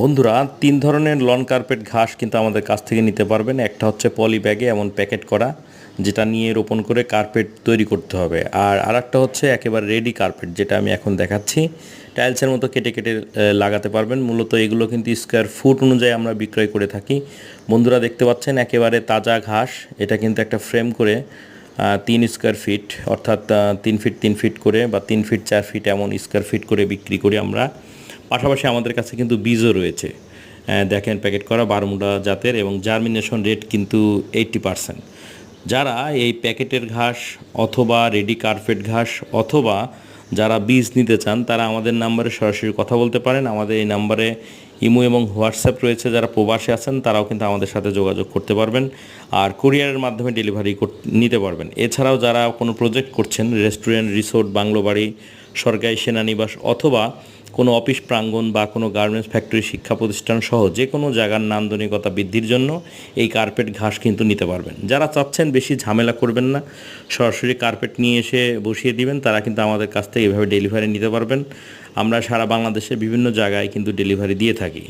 বন্ধুরা, তিন ধরনের লন কার্পেট ঘাস কিন্তু আমাদের কাছ থেকে নিতে পারবেন। একটা হচ্ছে পলি ব্যাগে এমন প্যাকেট করা, যেটা নিয়ে রোপণ করে কার্পেট তৈরি করতে হবে। আর আরেকটা হচ্ছে একেবারে রেডি কার্পেট যেটা আমি এখন দেখাচ্ছি। টাইলসের মতো কেটে কেটে লাগাতে পারবেন। মূলত এগুলো কিন্তু স্কোয়ার ফুট অনুযায়ী আমরা বিক্রয় করে থাকি। বন্ধুরা দেখতে পাচ্ছেন একেবারে তাজা ঘাস। এটা কিন্তু একটা ফ্রেম করে তিন স্কোয়ার ফিট অর্থাৎ তিন ফিট তিন ফিট করে বা তিন ফিট চার ফিট এমন স্কোয়ার ফিট করে বিক্রি করি আমরা। পাশাপাশি আমাদের কাছে কিন্তু বীজও রয়েছে। দেখেন প্যাকেট করা বারমুডা জাতের এবং জার্মিনেশন রেট কিন্তু এইট্টি পারসেন্ট। যারা এই প্যাকেটের ঘাস অথবা রেডি কার্পেট ঘাস অথবা যারা বীজ নিতে চান, তারা আমাদের নাম্বারে সরাসরি কথা বলতে পারেন। আমাদের এই নাম্বারে ইমো এবং হোয়াটসঅ্যাপ রয়েছে। যারা প্রবাসে আছেন, তারাও কিন্তু আমাদের সাথে যোগাযোগ করতে পারবেন আর কুরিয়ারের মাধ্যমে ডেলিভারি নিতে পারবেন। এছাড়াও যারা কোনো প্রজেক্ট করছেন, রেস্টুরেন্ট, রিসোর্ট, বাংলো বাড়ি সরকারি সেনানিবাস অথবা কোনো অফিস প্রাঙ্গণ বা কোনো গার্মেন্টস ফ্যাক্টরি শিক্ষা প্রতিষ্ঠান সহ যে কোনো জায়গার নান্দনিকতা বৃদ্ধির জন্য এই কার্পেট ঘাস কিন্তু নিতে পারবেন। যারা চাচ্ছেন বেশি ঝামেলা করবেন না, সরাসরি কার্পেট নিয়ে এসে বসিয়ে দিবেন, তারা কিন্তু আমাদের কাছ থেকে এভাবে ডেলিভারি নিতে পারবেন। আমরা সারা বাংলাদেশে বিভিন্ন জায়গায় কিন্তু ডেলিভারি দিয়ে থাকি।